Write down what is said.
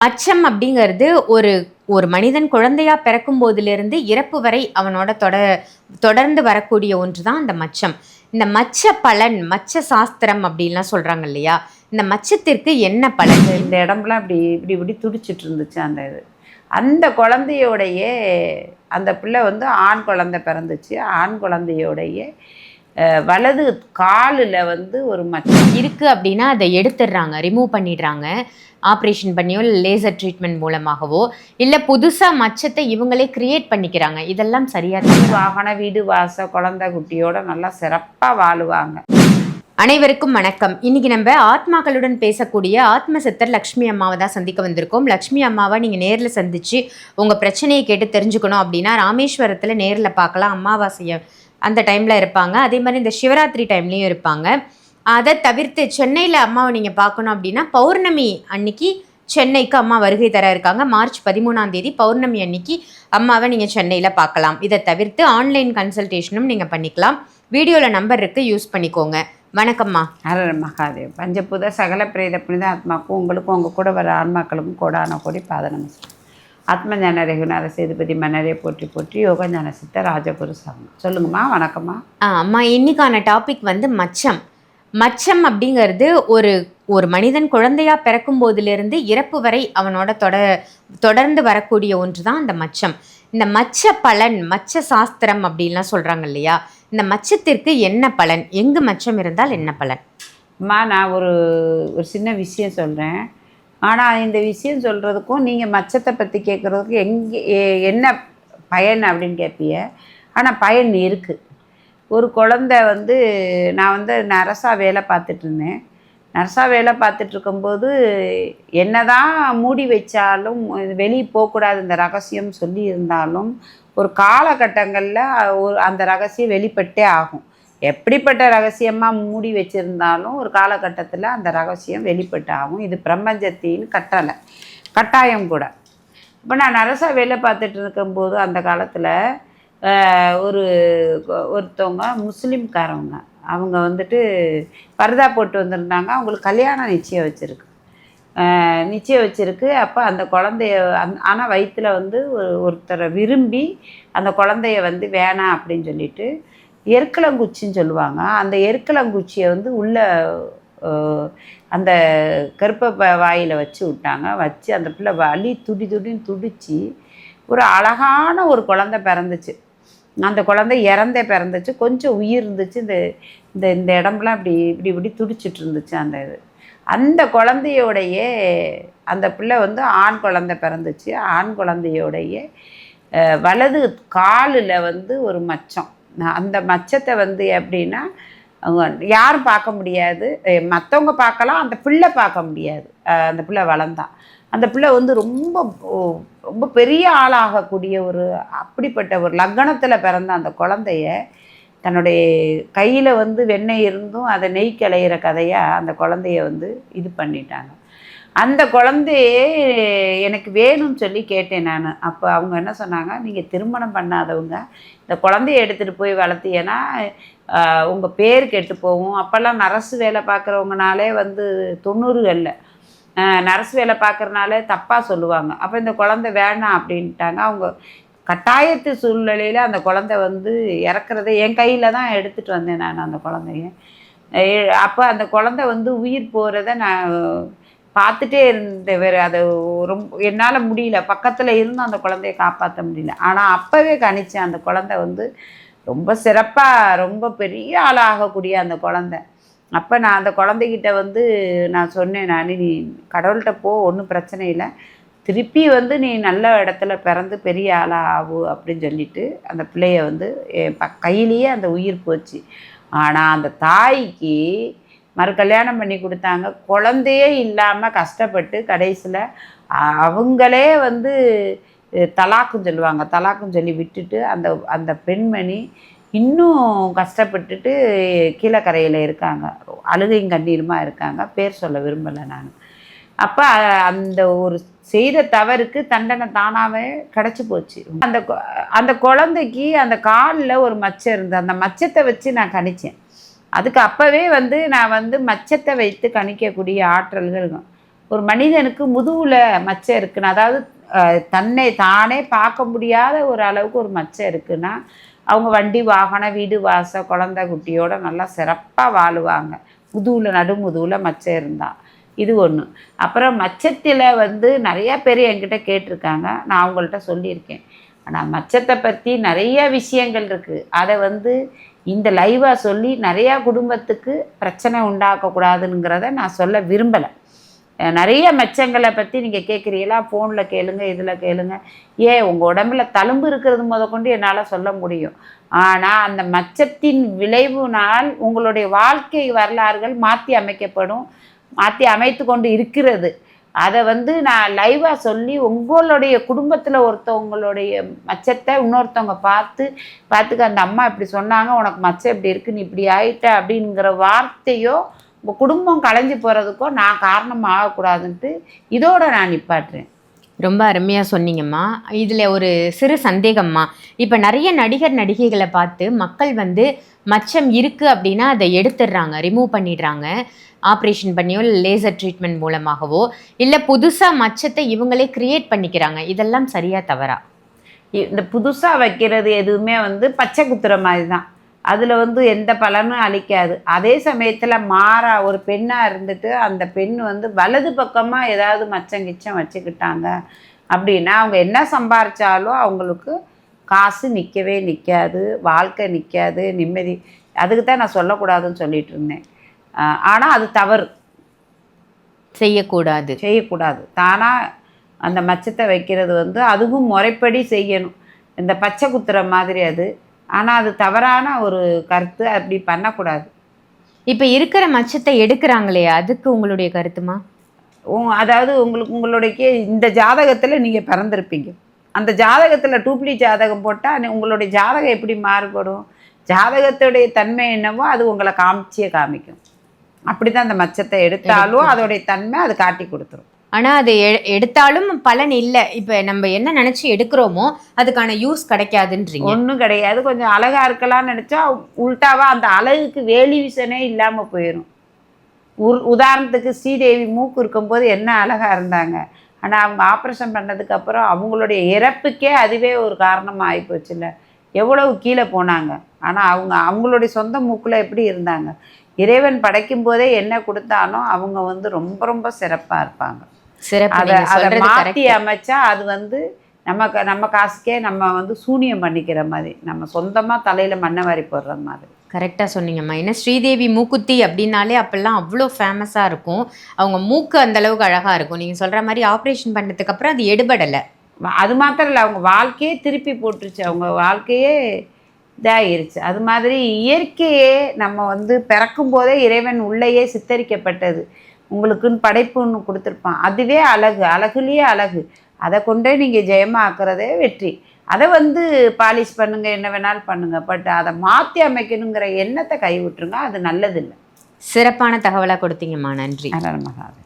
அச்சம் அப்படிங்கிறது ஒரு ஒரு மனிதன் குழந்தையா பிறக்கும் போதிலிருந்து இறப்பு வரை அவனோட தொட தொடர்ந்து வரக்கூடிய ஒன்று தான் அந்த மச்சம். இந்த மச்ச பலன் மச்ச சாஸ்திரம் அப்படின்லாம் சொல்றாங்க இல்லையா? இந்த மச்சத்திற்கு என்ன பலன்? இந்த இடம்லாம் இப்படி இப்படி இப்படி துடிச்சிட்டு இருந்துச்சு அந்த இது. அந்த குழந்தையோடைய அந்த பிள்ளை வந்து ஆண் குழந்தை பிறந்துச்சு. ஆண் குழந்தையோடைய வலது காலில் வந்து ஒரு மச்சம் இருக்கு அப்படின்னா அதை எடுத்துடுறாங்க ரிமூவ் பண்ணிடுறாங்க. ஆப்ரேஷன் பண்ணியோ இல்லை லேசர் ட்ரீட்மெண்ட் மூலமாகவோ இல்லை புதுசாக மச்சத்தை இவங்களே கிரியேட் பண்ணிக்கிறாங்க. இதெல்லாம் சரியா தான் வாகன வீடு வாச குழந்தை குட்டியோட நல்லா சிறப்பாக வாழுவாங்க. அனைவருக்கும் வணக்கம். இன்னைக்கு நம்ம ஆத்மாக்களுடன் பேசக்கூடிய ஆத்ம சித்தர் லக்ஷ்மி அம்மாவை தான் சந்திக்க வந்திருக்கோம். லக்ஷ்மி அம்மாவை நீங்கள் நேரில் சந்திச்சு உங்கள் பிரச்சனையை கேட்டு தெரிஞ்சுக்கணும் அப்படின்னா ராமேஸ்வரத்தில் நேரில் பார்க்கலாம். அமாவாசையை அந்த டைமில் இருப்பாங்க. அதே மாதிரி இந்த சிவராத்திரி டைம்லேயும் இருப்பாங்க. அதை தவிர்த்து சென்னையில் அம்மாவை நீங்கள் பார்க்கணும் அப்படின்னா பௌர்ணமி அன்னைக்கு சென்னைக்கு அம்மா வருகை தர இருக்காங்க. மார்ச் பதிமூணாம் தேதி பௌர்ணமி அன்னைக்கு அம்மாவை நீங்கள் சென்னையில் பார்க்கலாம். இதை தவிர்த்து ஆன்லைன் கன்சல்டேஷனும் நீங்கள் பண்ணிக்கலாம். வீடியோவில் நம்பர் இருக்குது யூஸ் பண்ணிக்கோங்க. வணக்கம்மா. ஹரர் மகாதேவ். பஞ்சபூத சகல பிரேத புனித ஆத்மாக்கும் உங்களுக்கும் உங்கள் கூட வர ஆன்மாக்களுக்கும் கோடான கோடி பாத நமஸ்காரம் ஆத்ம ஞான ரகுநாத சேதுபதி மன்னரே போற்றி போற்றி யோக ஞான சித்த ராஜகுரு சாமி சொல்லுங்கம்மா வணக்கம்மா. அம்மா இன்னைக்கான டாபிக் வந்து மச்சம். மச்சம் அப்படிங்கிறது ஒரு ஒரு மனிதன் குழந்தையா பிறக்கும் போதிலிருந்து இறப்பு வரை அவனோட தொட தொடர்ந்து வரக்கூடிய ஒன்று தான் அந்த மச்சம். இந்த மச்ச பலன் மச்ச சாஸ்திரம் அப்படின்லாம் சொல்றாங்க இல்லையா? இந்த மச்சத்திற்கு என்ன பலன்? எங்கு மச்சம் இருந்தால் என்ன பலன்? அம்மா நான் ஒரு ஒரு சின்ன விஷயம் சொல்கிறேன் ஆனால் இந்த விஷயம் சொல்கிறதுக்கும் நீங்கள் மச்சத்தை பற்றி கேட்குறதுக்கும் எங்கே என்ன பயன் அப்படின்னு கேட்பீங்க ஆனால் பயன் இருக்குது ஒரு குழந்தை வந்து நான் வந்து நரசா வேலை பார்த்துட்டு இருந்தேன். நர்ஸாக வேலை பார்த்துட்டு இருக்கும்போது என்னதான் மூடி வச்சாலும் வெளியே போகக்கூடாது இந்த ரகசியம் சொல்லி இருந்தாலும் ஒரு காலகட்டங்களில் ஒரு அந்த ரகசியம் வெளிப்பட்டே ஆகும். எப்படிப்பட்ட ரகசியமாக மூடி வச்சுருந்தாலும் ஒரு காலகட்டத்தில் அந்த ரகசியம் வெளிப்பட்டு ஆகும் இது பிரபஞ்சத்தின் கட்டளை கட்டாயம் கூட. இப்போ நான் நரசா வேலை பார்த்துட்டு இருக்கும்போது அந்த காலத்தில் ஒரு ஒருத்தவங்க முஸ்லீம்காரவங்க அவங்க வந்துட்டு பர்தா போட்டு வந்திருந்தாங்க அவங்களுக்கு கல்யாணம் நிச்சயம் வச்சுருக்கு. நிச்சயம் வச்சுருக்கு. அப்போ அந்த குழந்தைய அந் ஆனால் வயிற்றில் வந்து ஒரு ஒருத்தரை விரும்பி அந்த குழந்தைய வந்து வேணாம் அப்படின்னு சொல்லிட்டு எருக்கலங்குச்சின்னு சொல்லுவாங்க. அந்த எருக்கலங்குச்சியை வந்து உள்ள அந்த கருப்பை வாயில் வச்சு விட்டாங்க. வச்சு அந்த பிள்ளை வலி துடி துடின்னு துடித்து ஒரு அழகான ஒரு குழந்தை பிறந்துச்சு. அந்த குழந்தை இறந்தே பிறந்துச்சு. கொஞ்சம் உயிர் இருந்துச்சு. இந்த இந்த இந்த இடம்லாம் இப்படி இப்படி இப்படி துடிச்சிட்டு இருந்துச்சு அந்த இது. அந்த குழந்தையோடைய அந்த பிள்ளை வந்து ஆண் குழந்தை பிறந்துச்சு. ஆண் குழந்தையோடைய வலது காலில் வந்து ஒரு மச்சம். அந்த மச்சத்தை வந்து எப்படின்னா அவங்க யாரும் பார்க்க முடியாது மற்றவங்க பார்க்கலாம் அந்த பிள்ளை பார்க்க முடியாது. அந்த பிள்ளை வளர்ந்தான். அந்த பிள்ளை வந்து ரொம்ப ரொம்ப பெரிய ஆளாகக்கூடிய ஒரு அப்படிப்பட்ட ஒரு லக்னத்தில் பிறந்த அந்த குழந்தைய தன்னுடைய கையில் வந்து வெண்ணெய் இருந்தும் அதை நெய் களையிற கதையாக அந்த குழந்தைய வந்து இது பண்ணிட்டாங்க. அந்த குழந்தையே எனக்கு வேணும்னு சொல்லி கேட்டேன் நான். அப்போ அவங்க என்ன சொன்னாங்க நீங்கள் திருமணம் பண்ணாதவங்க இந்த குழந்தைய எடுத்துகிட்டு போய் வளர்த்தீங்கன்னா உங்கள் பேர் கெட்டு போகும். அப்போல்லாம் நரசு வேலை பார்க்குறவங்கனாலே வந்து தொண்ணூறுகளில் நரசு வேலை பார்க்குறனாலே தப்பாக சொல்லுவாங்க. அப்போ இந்த குழந்தை வேணாம் அப்படின்ட்டாங்க. அவங்க கட்டாயத்து சூழ்நிலையில் அந்த குழந்தை வந்து இறக்குறதை என் கையில் தான் எடுத்துகிட்டு வந்தேன் நான் அந்த குழந்தைய. அப்போ அந்த குழந்தை வந்து உயிர் போகிறத நான் பார்த்துட்டே இருந்தேன் வேறு அதை ரொம்ப என்னால் முடியல. பக்கத்தில் இருந்து அந்த குழந்தைய காப்பாற்ற முடியல. ஆனால் அப்போவே கணிச்சேன் அந்த குழந்தை வந்து ரொம்ப சிறப்பாக ரொம்ப பெரிய ஆளாகக்கூடிய அந்த குழந்தை. அப்போ நான் அந்த குழந்தைகிட்ட வந்து நான் சொன்னேன் நான் நீ கடவுள்கிட்ட போ ஒன்றும் பிரச்சனை இல்லை. திருப்பி வந்து நீ நல்ல இடத்துல பிறந்து பெரிய ஆளாக ஆகு அப்படின்னு சொல்லிட்டு அந்த பிள்ளைய வந்து என் ப கையிலேயே அந்த உயிர் போச்சு. ஆனால் அந்த தாய்க்கு மறு கல்யாணம் பண்ணி கொடுத்தாங்க. குழந்தையே இல்லாமல் கஷ்டப்பட்டு கடைசியில் அவங்களே வந்து தலாக்கும் தலாக்குன்னு சொல்லுவாங்க. தலாக்கும் சொல்லி விட்டுட்டு அந்த அந்த பெண்மணி இன்னும் கஷ்டப்பட்டுட்டு கீழக்கரையில் இருக்காங்க. அழுகையும் கண்ணீருமா இருக்காங்க. பேர் சொல்ல விரும்பலை நான். அப்போ அந்த ஒரு செய்த தவறுக்கு தண்டனை தானாகவே கிடச்சி போச்சு. அந்த அந்த குழந்தைக்கு அந்த காலில் ஒரு மச்சம் இருந்தது. அந்த மச்சத்தை வச்சு நான் கணித்தேன் அதுக்கு அப்போவே வந்து நான் வந்து மச்சத்தை வைத்து கணிக்கக்கூடிய ஆற்றல்கள் ஒரு மனிதனுக்கு முதுவில் மச்சம் இருக்குன்னு அதாவது தன்னை தானே பார்க்க முடியாத ஒரு அளவுக்கு ஒரு மச்சம் இருக்குன்னா அவங்க வண்டி வாகனம் வீடு வாசல் குழந்தை குட்டியோட நல்லா சிறப்பாக வாழுவாங்க. முதுவில் நடுமுதுவில் மச்சம் இருந்தால் இது ஒன்று அப்புறம் மச்சத்தில் வந்து நிறையா பேர் என்கிட்ட கேட்டிருக்காங்க. நான் அவங்கள்ட்ட சொல்லியிருக்கேன். ஆனால் மச்சத்தை பற்றி நிறைய விஷயங்கள் இருக்குது அதை வந்து இந்த லைவாக சொல்லி நிறையா குடும்பத்துக்கு பிரச்சனை உண்டாக்கக்கூடாதுங்கிறத நான் சொல்ல விரும்பலை. நிறைய மச்சங்களை பற்றி நீங்கள் கேட்குறீங்களா ஃபோனில் கேளுங்க இதில் கேளுங்க. ஏன் உங்கள் உடம்புல தழும்பு இருக்கிறது முதற்கொண்டு என்னால் சொல்ல முடியும். ஆனால் அந்த மச்சத்தின் விளைவுனால் உங்களுடைய வாழ்க்கை வரலாறுகள் மாற்றி அமைக்கப்படும் மாற்றி அமைத்து கொண்டு இருக்கிறது. அதை வந்து நான் லைவாக சொல்லி உங்களுடைய குடும்பத்தில் ஒருத்தவங்களுடைய மச்சத்தை இன்னொருத்தவங்க பார்த்து பார்த்துக்க அந்த அம்மா இப்படி சொன்னாங்க உனக்கு மச்சம் இப்படி இருக்கு நீ இப்படி ஆயிட்ட அப்படிங்கிற வார்த்தையோ உங்கள் குடும்பம் கலைஞ்சு போகிறதுக்கோ நான் காரணமாக ஆகக்கூடாதுன்ட்டு இதோட நான் நிப்பாட்டுறேன். ரொம்ப அருமையாக சொன்னீங்கம்மா. இதில் ஒரு சிறு சந்தேகம்மா. இப்போ நிறைய நடிகர் நடிகைகளை பார்த்து மக்கள் வந்து மச்சம் இருக்குது அப்படின்னா அதை எடுத்துடுறாங்க ரிமூவ் பண்ணிடுறாங்க. ஆப்ரேஷன் பண்ணியோ இல்லை லேசர் ட்ரீட்மெண்ட் மூலமாகவோ இல்லை புதுசாக மச்சத்தை இவங்களே கிரியேட் பண்ணிக்கிறாங்க. இதெல்லாம் சரியாக தவறா? இந்த புதுசாக வைக்கிறது எதுவுமே வந்து பச்சை குத்துற மாதிரி தான். அதில் வந்து எந்த பலனும் அளிக்காது. அதே சமயத்தில் மாறா ஒரு பெண்ணாக இருந்துட்டு அந்த பெண் வந்து வலது பக்கமாக ஏதாவது மச்சம் கிச்சம் வச்சுக்கிட்டாங்க அப்படின்னா அவங்க என்ன சம்பாரிச்சாலும் அவங்களுக்கு காசு நிற்கவே நிற்காது வாழ்க்கை நிற்காது நிம்மதி. அதுக்கு தான் நான் சொல்லக்கூடாதுன்னு சொல்லிட்டு இருந்தேன். ஆனால் அது தவறு. செய்யக்கூடாது. செய்யக்கூடாது. தானாக அந்த மச்சத்தை வைக்கிறது வந்து அதுவும் முறைப்படி செய்யணும். இந்த பச்சை குத்துற மாதிரி அது. ஆனால் அது தவறான ஒரு கருத்து அப்படி பண்ணக்கூடாது. இப்போ இருக்கிற மச்சத்தை எடுக்கிறாங்களே அதுக்கு உங்களுடைய கருத்துமா? அதாவது உங்களுக்கு உங்களுடைய இந்த ஜாதகத்தில் நீங்கள் பிறந்திருப்பீங்க. அந்த ஜாதகத்தில் டூப்ளி ஜாதகம் போட்டால் உங்களுடைய ஜாதகம் எப்படி மாறுபடும்? ஜாதகத்துடைய தன்மை என்னவோ அது உங்களை காமிச்சியே காமிக்கும். அப்படி தான் அந்த மச்சத்தை எடுத்தாலும் அதோடைய தன்மை அது காட்டி கொடுத்துரும். ஆனால் அதை எ- எடுத்தாலும் பலன் இல்லை. இப்போ நம்ம என்ன நினச்சி எடுக்கிறோமோ அதுக்கான யூஸ் கிடைக்காதுன்றீங்க. ஒன்றும் கிடையாது. கொஞ்சம் அழகாக இருக்கலாம்னு நினச்சா உள்டாவாக அந்த அழகுக்கு வேலி விசனே இல்லாமல் போயிடும் உர் உதாரணத்துக்கு ஸ்ரீதேவி மூக்கு இருக்கும்போது என்ன அழகாக இருந்தாங்க. ஆனால் அவங்க ஆப்ரேஷன் பண்ணதுக்கு அப்புறம் அவங்களுடைய இறப்புக்கே அதுவே ஒரு காரணமாக ஆகிப்போச்சுல்ல எவ்வளவு கீழே போனாங்க. ஆனால் அவங்க அவங்களுடைய சொந்த மூக்கில் எப்படி இருந்தாங்க. இறைவன் படைக்கும் போதே என்ன கொடுத்தாலும் அவங்க வந்து ரொம்ப ரொம்ப சிறப்பாக இருப்பாங்க. அதை அதை மாற்றி. அமைச்சா அது வந்து நம்ம நம்ம காசுக்கே நம்ம வந்து சூனியம் பண்ணிக்கிற மாதிரி நம்ம சொந்தமாக தலையில் மண்ணை வாரி போடுற மாதிரி. கரெக்டாக சொன்னீங்கம்மா. ஏன்னா ஸ்ரீதேவி மூக்குத்தி அப்படின்னாலே அப்பெல்லாம் அவ்வளோ ஃபேமஸாக இருக்கும். அவங்க மூக்கு அந்த அளவுக்கு அழகாக இருக்கும். நீங்கள் சொல்கிற மாதிரி ஆப்ரேஷன் பண்ணதுக்கு அப்புறம் அது எடுபடலை. அது மாத்திரம் இல்லை அவங்க வாழ்க்கையே திருப்பி போட்டுருச்சு. அவங்க வாழ்க்கையே இதாகிருச்சு அது மாதிரி இயற்கையே நம்ம வந்து பிறக்கும் போதே இறைவன் உள்ளேயே சித்தரிக்கப்பட்டது. உங்களுக்குன்னு படைப்புன்னு கொடுத்துருப்பான். அதுவே அழகு அழகுலேயே அழகு. அதை கொண்டே நீங்கள் ஜெயமாக்குறதே வெற்றி. அதை வந்து பாலிஷ் பண்ணுங்க என்ன வேணாலும் பண்ணுங்க. பட் அதை மாற்றி அமைக்கணுங்கிற எண்ணத்தை கைவிட்டுருங்க அது நல்லதில்லை. சிறப்பான தகவலாக கொடுத்தீங்கம்மா. நன்றி.